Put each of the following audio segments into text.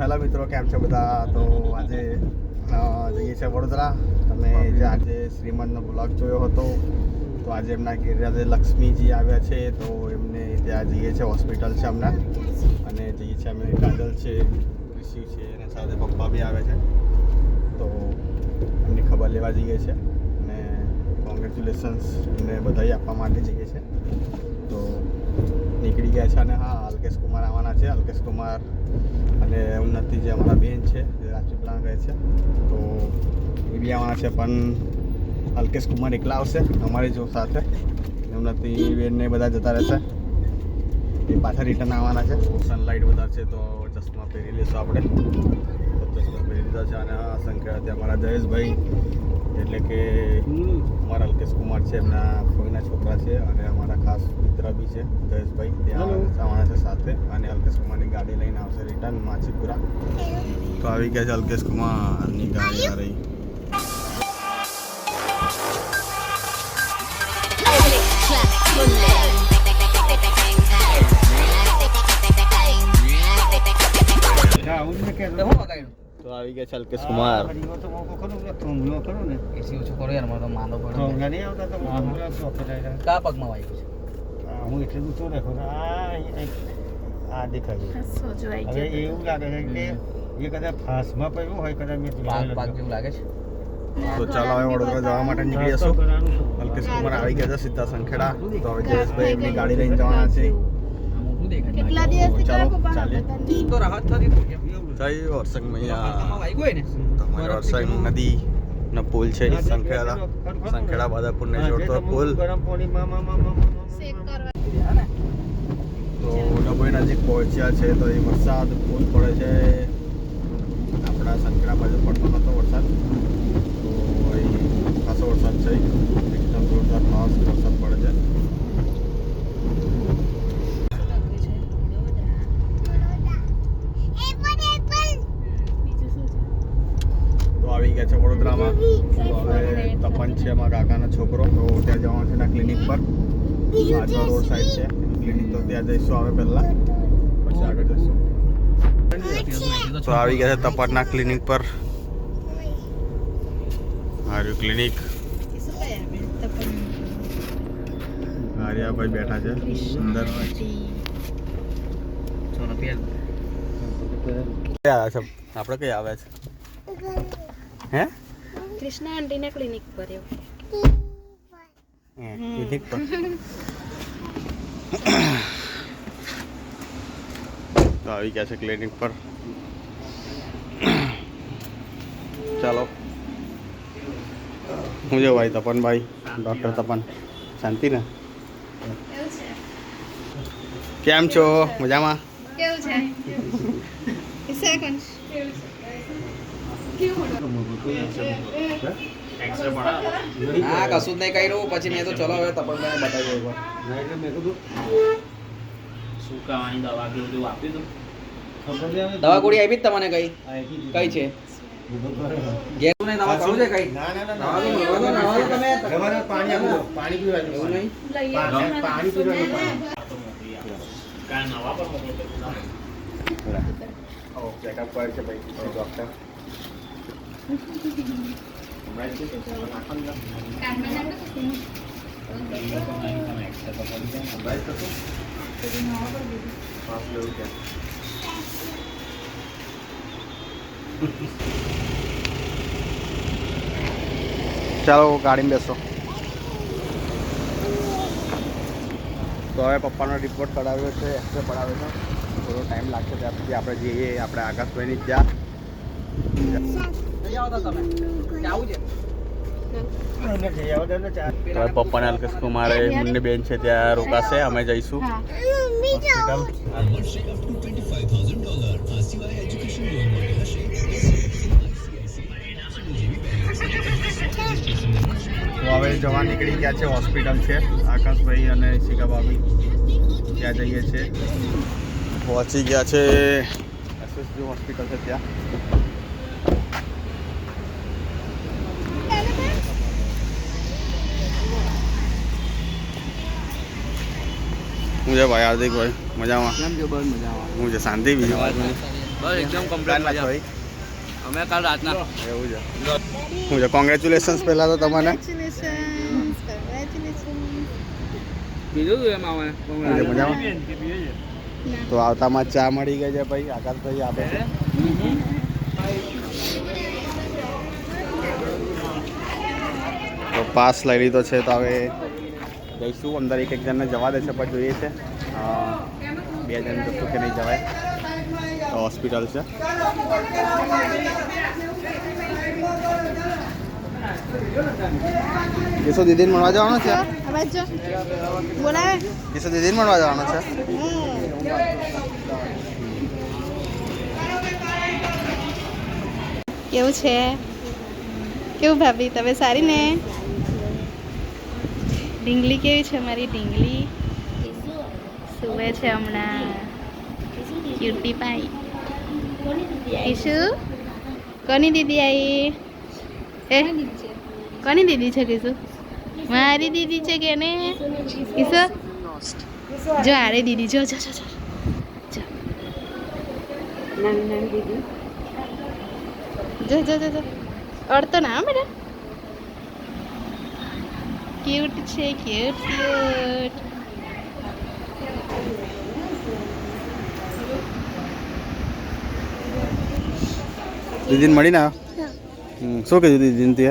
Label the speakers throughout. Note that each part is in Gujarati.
Speaker 1: હેલો મિત્રો કેમ છો બધા? તો આજે જઈએ છીએ વડોદરા. તમે જે આજે શ્રીમંતનો બ્લોગ જોયો હતો તો આજે એમના ઘેર આજે લક્ષ્મીજી આવ્યા છે તો એમને ત્યાં જઈએ છીએ હોસ્પિટલ છે હમણાં. અને જઈએ છીએ અમે કાજલ છે ઋષિ છે અને સાથે પપ્પા બી આવે છે. તો એમની ખબર લેવા જઈએ છીએ અને કોંગ્રેચ્યુલેશન્સ એમને બધાઈ આપવા માટે જઈએ છીએ. તો નીકળી ગયા છે અને હા, અલ્કેશ કુમાર આવવાના છે. અલ્કેશ કુમાર અને ઉન્નતિ જે અમારા બેન છે, જે રાજપીપળા રહે છે, તો એ બી આવવાના છે, પણ અલ્કેશ કુમાર એકલા આવશે અમારી જો સાથે. ઉન્નતિ બેનને બધા જતા રહેશે. એ પાછા રિટર્ન આવવાના છે. સનલાઇટ વધારે છે તો ચશ્મા પહેરી લઈશું આપણે. તો ચશ્મા પહેરી લીધા છે અને આ સંખ્યાથી અમારા જયેશભાઈ. એટલે કે અમારા અલ્કેશ કુમાર છે એમના ફોઈના છોકરા છે અને અમારા ખાસ મિત્ર બી છે જયેશભાઈ. ત્યાં આવવાના છે સાથે અને અલ્કેશ કુમારની ગાડી લઈને આવશે રિટર્ન માછીપુરા. તો આવી ગયા છે અલ્કેશ કુમારની ગાડી આ રહી. તો આવી ગયા છે અલ્કેશ કુમાર
Speaker 2: એસી ઓછું કરો યાર મારે તો માંદો પડે. કા પગમાં વાગ્યું છે?
Speaker 3: આ દેખાય હવે એવું લાગે છે કે એ કદાચ ફાસમાં પડ્યું હોય કદાચ મેં
Speaker 2: પાક પાક જેવું લાગે છે?
Speaker 1: તો ચાલો હવે વડોદરા જવા માટે નીકળી જશું અલ્કેશ કુમાર આવી ગયા છે સીધા સંખેડા. તો હવે જયેશભાઈ એમની ગાડી લઈને જવાના છે.
Speaker 4: કેટલા
Speaker 1: ચાલો, ચાલીએ.
Speaker 2: તો રાહત થતી હતી એમ.
Speaker 1: જય વરસંગ મૈયા વરસંગ નદી નો પુલ છે એ સંખેડા. સંખેડા બાદાપુર ને જોડતો પુલ. તો ડભોઈ નજીક પહોંચ્યા છે તો એ વરસાદ ફૂલ પડે છે. આપણા સંખેડા બાજુ પડતો નતો વરસાદ. તો અહીં ખાસો વરસાદ છે. એકદમ જોરદાર ફાસ્ટ વરસાદ પડે છે
Speaker 4: બીજું શું છે?
Speaker 1: તો આવી ગયા છે વડોદરામાં હવે તપન છે અમારા કાકાનો છોકરો. તો ત્યાં જવાનું છે એના ક્લિનિક પર. પાછળ રોડ સાઈડ છે. ક્લિનિક તો ત્યાં જઈશું આવે પહેલા. પછી આગળ જઈશું. તો આવી ગયા છે તપનના ક્લિનિક પર. હાર્યું ક્લિનિક આર્યાભાઈ બેઠા છે. સુંદર. આપણે કઈ આવે છે? હે?
Speaker 4: કૃષ્ણા આંટીના ક્લિનિક પર એવું
Speaker 1: હે, ક્લિનિક પર તો આવી ગયા છે ક્લિનિક પર ચાલો હું જો ભાઈ તપનભાઈ ડૉક્ટર તપન શાંતિ ને
Speaker 4: કેવું છે
Speaker 1: કેમ છો મજામાં
Speaker 4: કેવું છે
Speaker 2: હા કશું જ નહીં કર્યું. પછી મેં તો ચલો હવે તપનભાઈને બતાવી દઉં
Speaker 3: ના એટલે મેં કીધું
Speaker 5: સુકાવાની દવા કે બધું આપ્યું હતું.
Speaker 2: દવા ગોળી આપી જ તમને કઈ. કઈ છે?
Speaker 3: ના ના ના ના.
Speaker 5: ના.
Speaker 1: ચેકઅપ કરે ભાઈ ડૉક્ટર ચાલો, ગાડીમાં બેસો. તો હવે પપ્પાનો રિપોર્ટ કઢાવ્યો છે એક્સરે પડાવ્યો છે. થોડો ટાઈમ લાગશે ત્યાં સુધી આપણે જઈએ, આપણે આકાશભાઈની ત્યાં
Speaker 2: નહીં આવતા તમે. આવું છે?
Speaker 3: જઈ આવો
Speaker 1: પપ્પાને અલ્કેશ કુમારે મુન્ની બેન છે ત્યાં રોકાશે અમે જઈશું. હોસ્પિટલ. હવે જવા નીકળી ગયા છે હોસ્પિટલ છે. આકાશભાઈ અને શિકા ભાભી ત્યાં જઈએ છીએ. પહોંચી ગયા છે. એસએસજી હોસ્પિટલ છે ત્યાં. હું છે ભાઈ હાર્દિકભાઈ મજામાં?
Speaker 2: કેમ છો? બસ મજામાં.
Speaker 1: હું છે શાંતિ બીજું?
Speaker 2: બસ એકદમ કમ્પ્લીટ મજા.
Speaker 1: ભાઈ?
Speaker 2: અમે કાલ રાતના.
Speaker 1: એવું છે. શું છે કોંગ્રેચ્યુલેશન્સ પહેલા તો તમને.
Speaker 2: કીધું તું એમ આવે?
Speaker 1: મજામાં? તો આવતામાં ચા મળી ગઈ છે ભાઈ આકાશભાઈ આપે છે. તો પાસ લઈ લીધો છે તો હવે જઈશું. અંદર એક એક જણને જવા દે છે પણ જોઈએ છે. બે જણ જશું કે નહીં જવાય. હોસ્પિટલ છે. કિશો દીદીને મળવા જવાનો છે?
Speaker 4: બોલાવે.
Speaker 1: દીદીને મળવા જવાનો છે?
Speaker 4: કેવું છે? કેવું ભાભી? તમે સારી ને? ઢીંગલી કેવી છે મારી ઢીંગલી? સુવે છે હમણાં. ક્યુટી પાઈ ઈશુ કોની દીદી આવી એ કોની દીદી છે? કીશું? મારી દીદી છે કે ને ઈશુ જો આરે દીદી જો જો જો જો. જો. જો જો અડતો ના મેડમ. ક્યુટ છે ક્યુટ ક્યુટ
Speaker 1: દીદીને મળીને ના શું કીધું દીદીને તે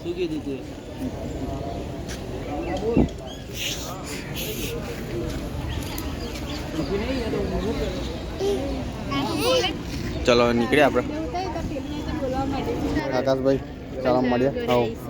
Speaker 2: શું કીધું તું
Speaker 1: ચલો નીકળ્યા આપણે. આકાશભાઈ ચાલો મળીએ. આવો.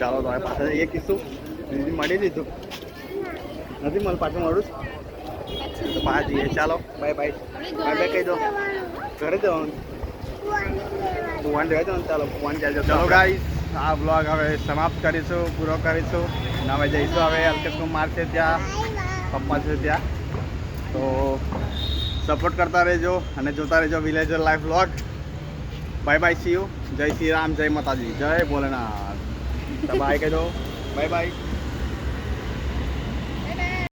Speaker 1: ચાલો તો હવે પાછા એ કીધું બીજું મળી લીધું. નથી મળ પાછું મળું તો પાછા જઈએ. ચાલો બાય બાય બાય બાય કહી દો. ઘરે જવાનું. ભગવાન રહેવા દો ને ચાલો ભગવાન ત્યાં જતો ચાલો ગાઈસ આ બ્લોગ હવે સમાપ્ત કરીશું, પૂરો કરીશું. અને હવે જઈશું હવે, અલ્કેશ કુમાર છે ત્યાં, પપ્પા છે ત્યાં. તો સપોર્ટ કરતા રહેજો અને જોતા રહેજો villager life blog bye bye see you જય શ્રી રામ, જય માતાજી. જય Bholenath. Tabahay ka no. Bye-bye.